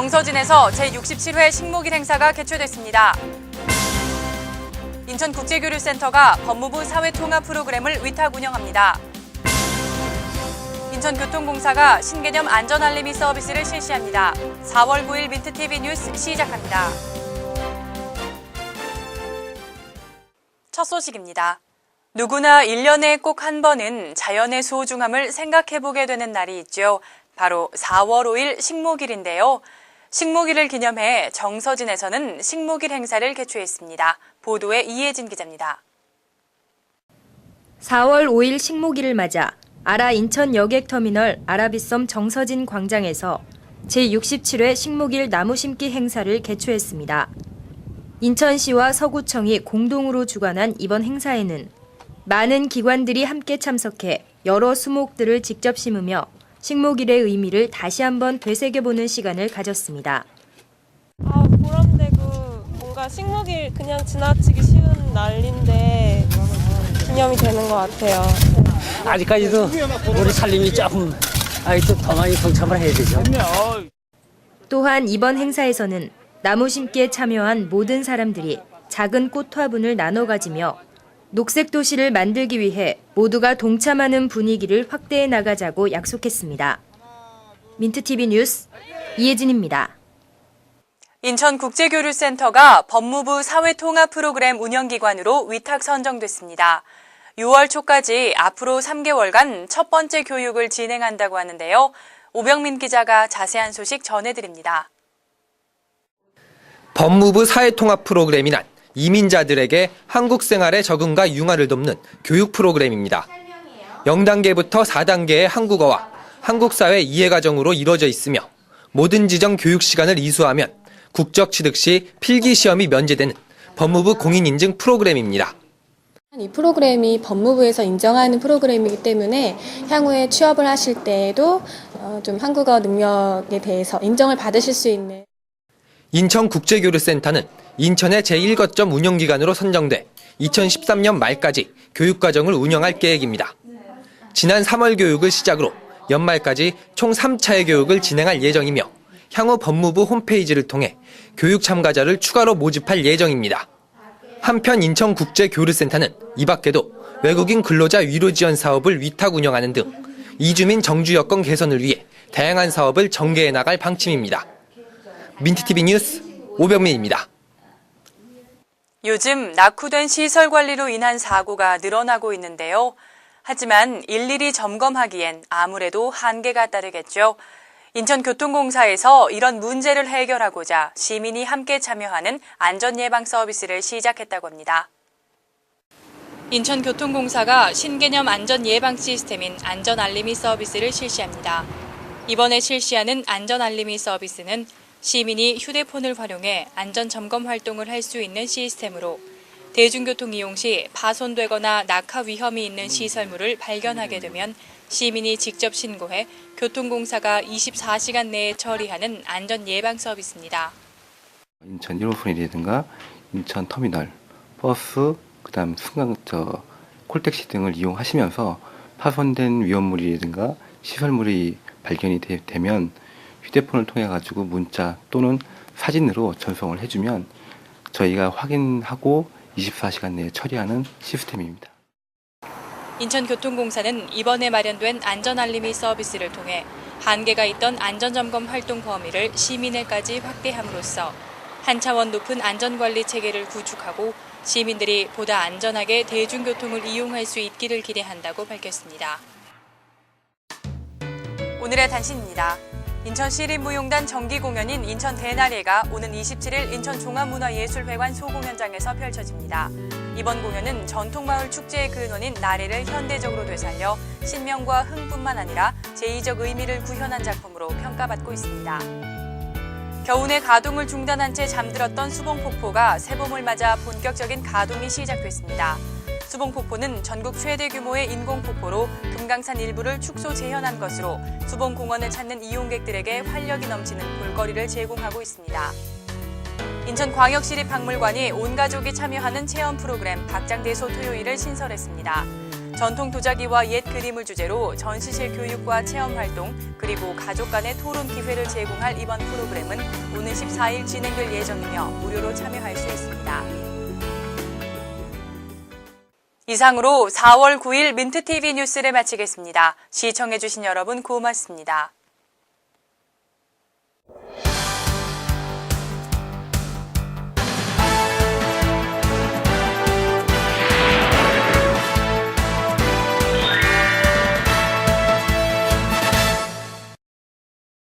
정서진에서 제67회 식목일 행사가 개최됐습니다. 인천국제교류센터가 법무부 사회통합 프로그램을 위탁 운영합니다. 인천교통공사가 신개념 안전알림이 서비스를 실시합니다. 4월 9일 민트TV 뉴스 시작합니다. 첫 소식입니다. 누구나 1년에 꼭 한 번은 자연의 소중함을 생각해보게 되는 날이 있죠. 바로 4월 5일 식목일인데요. 식목일을 기념해 정서진에서는 식목일 행사를 개최했습니다. 보도에 이혜진 기자입니다. 4월 5일 식목일을 맞아 아라 인천 여객터미널 아라비섬 정서진 광장에서 제67회 식목일 나무 심기 행사를 개최했습니다. 인천시와 서구청이 공동으로 주관한 이번 행사에는 많은 기관들이 함께 참석해 여러 수목들을 직접 심으며 식목일의 의미를 다시 한번 되새겨보는 시간을 가졌습니다. 아 보람되고 뭔가 식목일 그냥 지나치기 쉬운 날인데 기념이 되는 것 같아요. 아직까지도 우리 살림이 조금 아직도 더 많이 동참을 해야 되죠. 또한 이번 행사에서는 나무 심기에 참여한 모든 사람들이 작은 꽃 화분을 나눠 가지며 녹색 도시를 만들기 위해 모두가 동참하는 분위기를 확대해 나가자고 약속했습니다. 민트TV 뉴스 이혜진입니다. 인천국제교류센터가 법무부 사회통합 프로그램 운영기관으로 위탁 선정됐습니다. 6월 초까지 앞으로 3개월간 첫 번째 교육을 진행한다고 하는데요. 오병민 기자가 자세한 소식 전해드립니다. 법무부 사회통합 프로그램이란 이민자들에게 한국 생활의 적응과 융화를 돕는 교육 프로그램입니다. 0단계부터 4단계의 한국어와 한국 사회 이해 과정으로 이루어져 있으며 모든 지정 교육 시간을 이수하면 국적 취득 시 필기 시험이 면제되는 법무부 공인 인증 프로그램입니다. 이 프로그램이 법무부에서 인정하는 프로그램이기 때문에 향후에 취업을 하실 때에도 어, 좀 한국어 능력에 대해서 인정을 받으실 수 있는 인천국제교류센터는 인천의 제1거점 운영기관으로 선정돼 2013년 말까지 교육과정을 운영할 계획입니다. 지난 3월 교육을 시작으로 연말까지 총 3차의 교육을 진행할 예정이며 향후 법무부 홈페이지를 통해 교육 참가자를 추가로 모집할 예정입니다. 한편 인천국제교류센터는 이 밖에도 외국인 근로자 위로 지원 사업을 위탁 운영하는 등 이주민 정주 여건 개선을 위해 다양한 사업을 전개해 나갈 방침입니다. 민트TV 뉴스 오병민입니다. 요즘 낙후된 시설 관리로 인한 사고가 늘어나고 있는데요. 하지만 일일이 점검하기엔 아무래도 한계가 따르겠죠. 인천교통공사에서 이런 문제를 해결하고자 시민이 함께 참여하는 안전예방 서비스를 시작했다고 합니다. 인천교통공사가 신개념 안전예방 시스템인 안전알림이 서비스를 실시합니다. 이번에 실시하는 안전알림이 서비스는 시민이 휴대폰을 활용해 안전 점검 활동을 할 수 있는 시스템으로 대중교통 이용 시 파손되거나 낙하 위험이 있는 시설물을 발견하게 되면 시민이 직접 신고해 교통공사가 24시간 내에 처리하는 안전 예방 서비스입니다. 인천 1호선이라든가 인천 터미널, 버스, 그다음 승강 저 콜택시 등을 이용하시면서 파손된 위험물이라든가 시설물이 발견이 되, 면 휴대폰을 통해 가지고 문자 또는 사진으로 전송을 해주면 저희가 확인하고 24시간 내에 처리하는 시스템입니다. 인천교통공사는 이번에 마련된 안전알림이 서비스를 통해 한계가 있던 안전점검 활동 범위를 시민에까지 확대함으로써 한 차원 높은 안전관리 체계를 구축하고 시민들이 보다 안전하게 대중교통을 이용할 수 있기를 기대한다고 밝혔습니다. 오늘의 단신입니다. 인천 시립무용단 정기 공연인 인천 대나리가 오는 27일 인천 종합문화예술회관 소공연장에서 펼쳐집니다. 이번 공연은 전통마을 축제의 근원인 나래를 현대적으로 되살려 신명과 흥뿐만 아니라 제2적 의미를 구현한 작품으로 평가받고 있습니다. 겨우내 가동을 중단한 채 잠들었던 수봉폭포가 새봄을 맞아 본격적인 가동이 시작됐습니다. 수봉폭포는 전국 최대 규모의 인공폭포로 금강산 일부를 축소 재현한 것으로 수봉공원을 찾는 이용객들에게 활력이 넘치는 볼거리를 제공하고 있습니다. 인천광역시립박물관이 온 가족이 참여하는 체험 프로그램 박장대소 토요일을 신설했습니다. 전통 도자기와 옛 그림을 주제로 전시실 교육과 체험 활동 그리고 가족 간의 토론 기회를 제공할 이번 프로그램은 오는 14일 진행될 예정이며 무료로 참여할 수 있습니다. 이상으로 4월 9일 민트TV 뉴스를 마치겠습니다. 시청해주신 여러분 고맙습니다.